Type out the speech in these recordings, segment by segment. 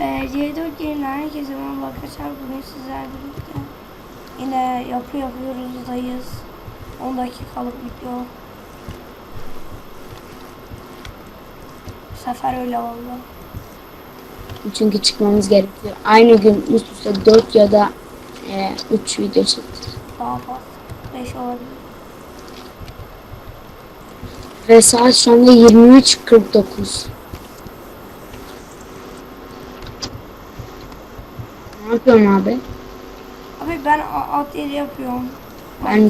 Ee, C4 yayınlar herkese merhaba arkadaşlar. Bugün sizlerle birlikte yine yapı yapıyoruzdayız. 10 dakikalık video. Bu sefer öyle oldu. Çünkü çıkmamız gerekiyor. Aynı gün üst üste 4 ya da 3 video çektik. Daha fazla. 5 olabilir. Ve saat şu anda 23.49. Ne yapıyorsun abi? Abi ben alt yeri yapıyorum. Ben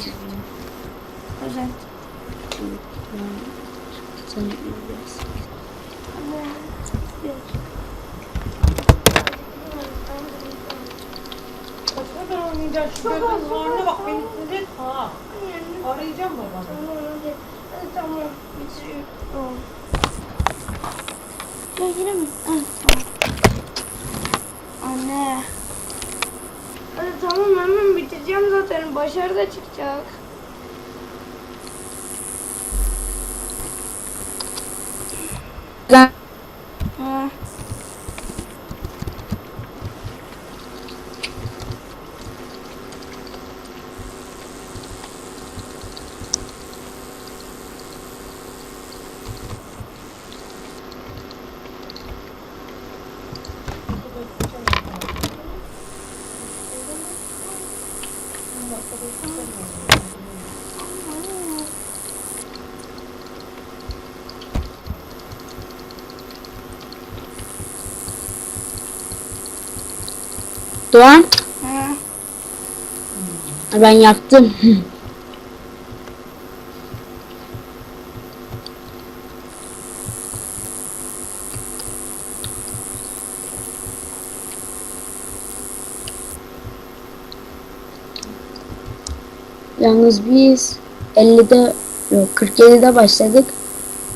Özet. Başka ben oynayacağım. Şu gözün varına bak beni sinir etme ha. Arayacağım babanı. Tamam. Bitiriyorum. Ya yine mi? Anne. Hadi tamam hemen bitireceğim zaten. Başarı da çıkacak. Ben Ha. Doğan Ha. ben yaptım. Yalnız biz 50'de yok 47'de başladık.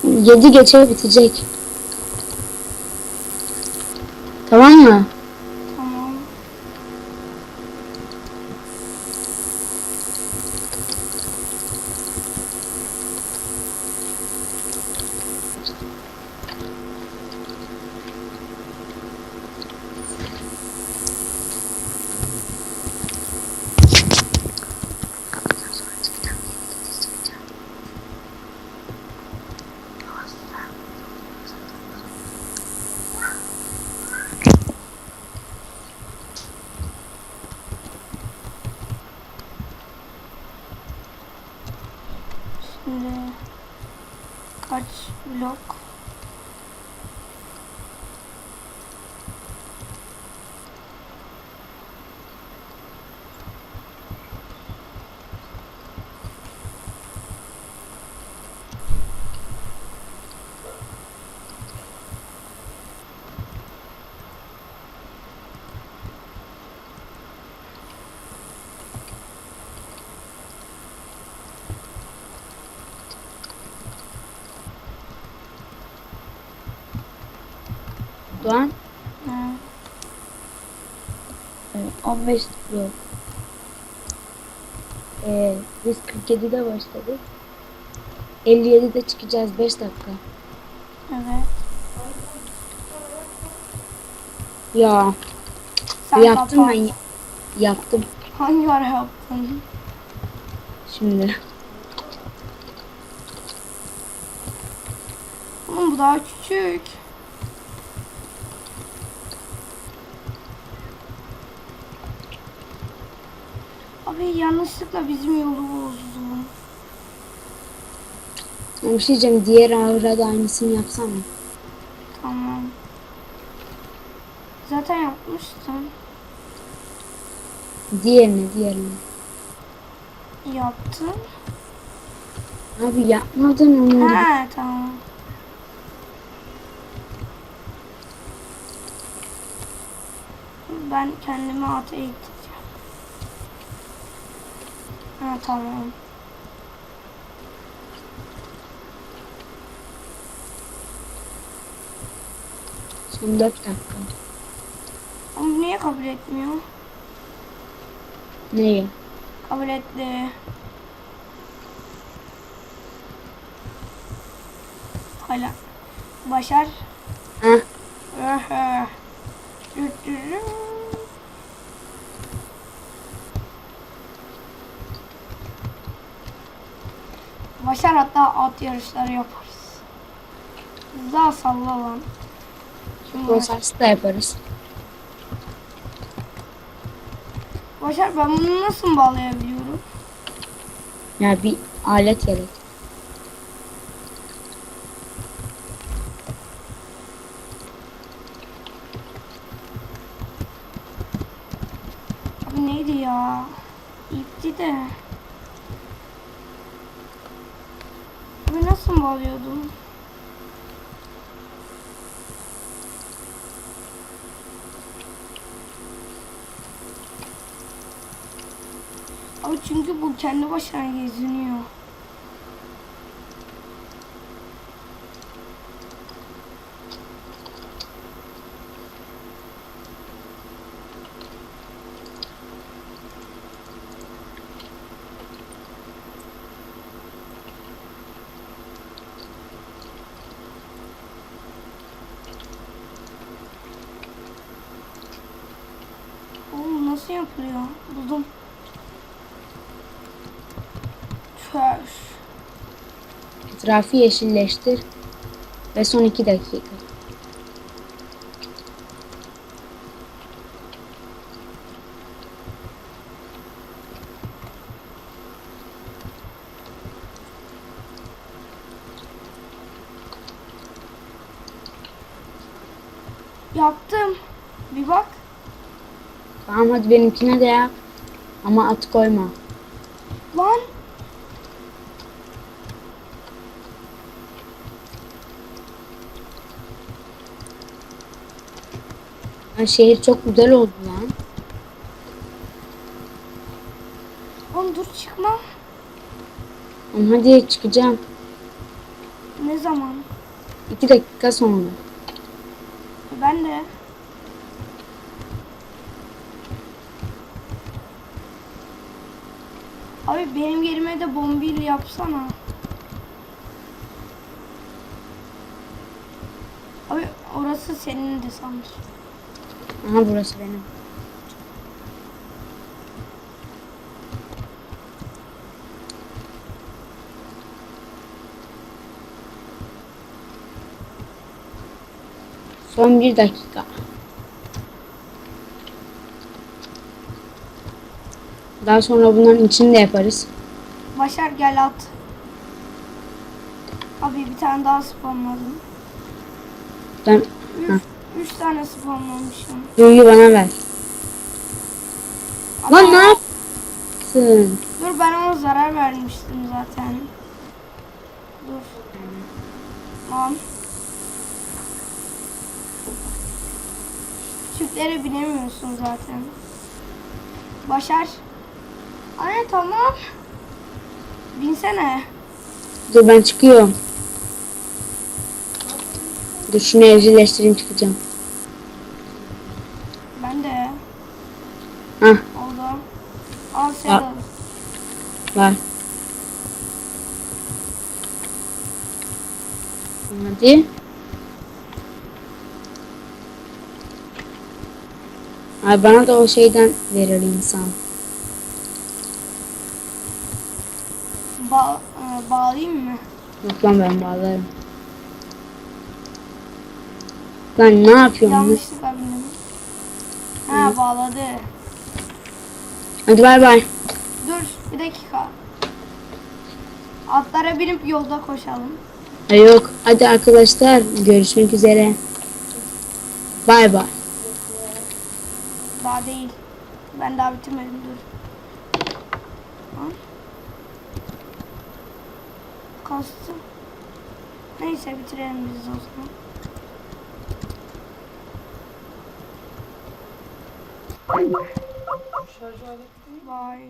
7 geçe bitecek. Tamam mı? Tamam. Şimdi kaç blok? Doğan Ha. e, 15 yok. E, biz 47'de başladık. 57'de çıkacağız 5 dakika. Evet. Ya Sen yaptım kapat. ben yaptım Hangi ara yaptın? şimdi. Oğlum bu daha küçük. Abi yanlışlıkla bizim yolu bozdu. Ben bir şey diyeceğim diğer ağıra da aynısını yapsam mı? Tamam. Zaten yapmıştım. Diğerini diğerini. Yaptım. Abi yapmadın onu. Ha tamam. Ben kendimi ata eğiteceğim. Ha tamam. Son 4 dakika. Ama niye kabul etmiyor? Neyi? Kabul etti. Hala. Başar. Ha? Öhö. Düt düt düt. Başar hatta at yarışları yaparız. Daha salla lan. Rosars da yaparız. Başar ben bunu nasıl bağlayabiliyorum? Ya bir alet gerek. Abi neydi ya? İpti de. Abi nasıl bağlıyordum? Abi çünkü bu kendi başına geziniyor. Oğlum nasıl yapılıyor? Buldum. Çöş. Etrafı yeşilleştir. Ve son iki dakika. Yaptım. Bir bak. Tamam hadi benimkine de yap. Ama at koyma. Lan. Lan şehir çok güzel oldu lan. Oğlum dur çıkma. Ama hadi çıkacağım. Ne zaman? İki dakika sonra. Ben de. Abi benim yerime de bombil yapsana. Abi orası senin de sanır. Aha burası benim. Son bir dakika. Daha sonra bunların içini de yaparız. Başar gel at. Abi bir tane daha spamladım. Ben Üç, üç tane spamlamışım. Yuyu bana ver. Ama- Lan ne yaptın? Dur ben ona zarar vermiştim zaten. Dur. Tamam. Küçüklere binemiyorsun zaten. Başar. Anne tamam. Binsene. Dur ben çıkıyorum. Dur şunu evcilleştireyim çıkacağım. Ben de. Hah Oldu. Al sen Aa. var. Hadi. Ay bana da o şeyden verir insan. Ba e, bağlayayım mı? Yok lan ben bağlarım. Lan ne yapıyorsun? Yanlışlıkla bindim. Ha bağladı. Hadi bay bay. Dur bir dakika. Atlara binip yolda koşalım. Ha, yok. Hadi arkadaşlar görüşmek üzere. Bay bay. Daha değil. Ben daha bitirmedim dur. Lan. Kastı. Neyse bitirelim biz o zaman. Bye.